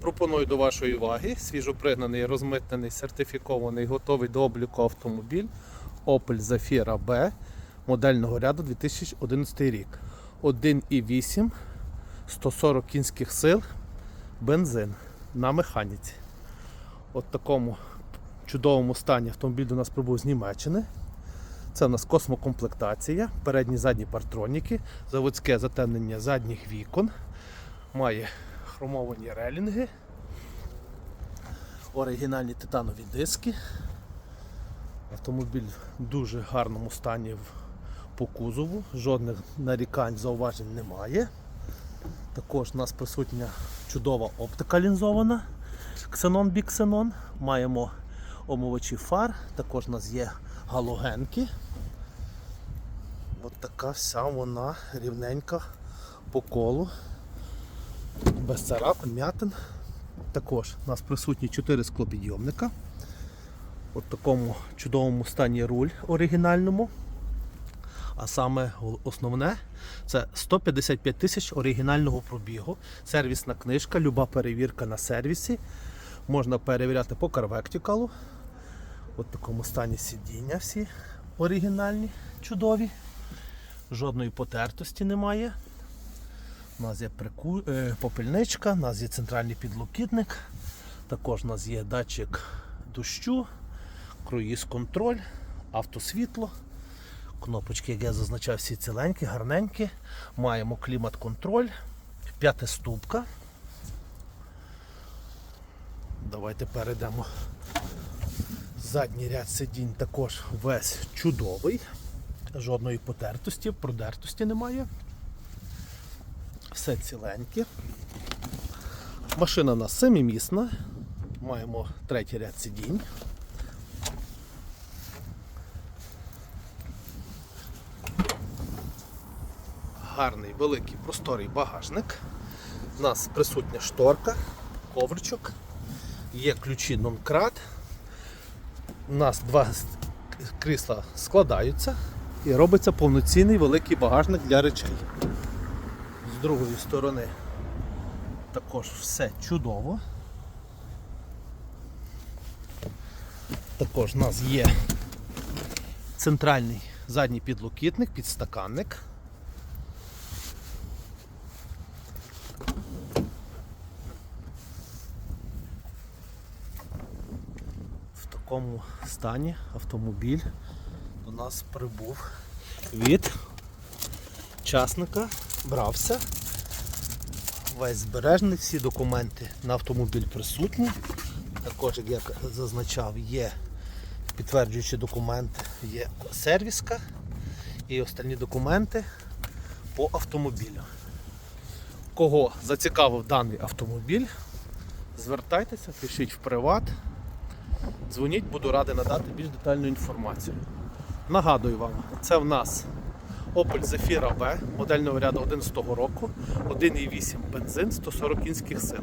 Пропоную до вашої уваги свіжопригнаний, розмитнений, сертифікований, готовий до обліку автомобіль Opel Zafira B модельного ряду 2011 рік. 1,8, 140 кінських сил, бензин на механіці. От такому чудовому стані автомобіль до нас прибув з Німеччини. Це у нас космокомплектація, передні задні партроніки, заводське затемнення задніх вікон, має хромовані релінги, оригінальні титанові диски. Автомобіль в дуже гарному стані по кузову, жодних нарікань, зауважень немає. Також у нас присутня чудова оптика лінзована, ксенон біксенон. Маємо омивачі фар, також у нас є галогенки. От така вся вона рівненька по колу. Без царапин, м'ятин. Також у нас присутні 4 склопідйомника. От такому чудовому стані руль оригінальному. А саме основне це 155 тисяч оригінального пробігу. Сервісна книжка, люба перевірка на сервісі. Можна перевіряти по карвектикалу. От такому стані сидіння всі оригінальні, чудові. Жодної потертості немає. У нас є прику... е, попільничка, у нас є центральний підлокітник, також у нас є датчик дощу, круїз контроль, автосвітло. Кнопочки, як я зазначав, всі ціленькі, гарненькі. Маємо клімат-контроль, п'ятиступка. Давайте перейдемо. Задній ряд сидінь також весь чудовий. Жодної потертості, продертості немає. Все ціленьке. Машина у нас семимісна. Маємо третій ряд сидінь. Гарний, великий, просторий багажник. У нас присутня шторка, ковричок, є ключі нонкрат. У нас два крісла складаються і робиться повноцінний великий багажник для речей. З другої сторони також все чудово. Також у нас є центральний задній підлокітник, підстаканник. В такому стані автомобіль до нас прибув від учасника, брався. Весь збережений, всі документи на автомобіль присутні. Також, як я зазначав, є підтверджуючі документи, є сервіска і остальні документи по автомобілю. Кого зацікавив даний автомобіль, звертайтеся, пишіть в приват. Дзвоніть, буду радий надати більш детальну інформацію. Нагадую вам, це в нас Opel Zafira V модельного ряду 11 року, 1,8 бензин, 140 кінських сил.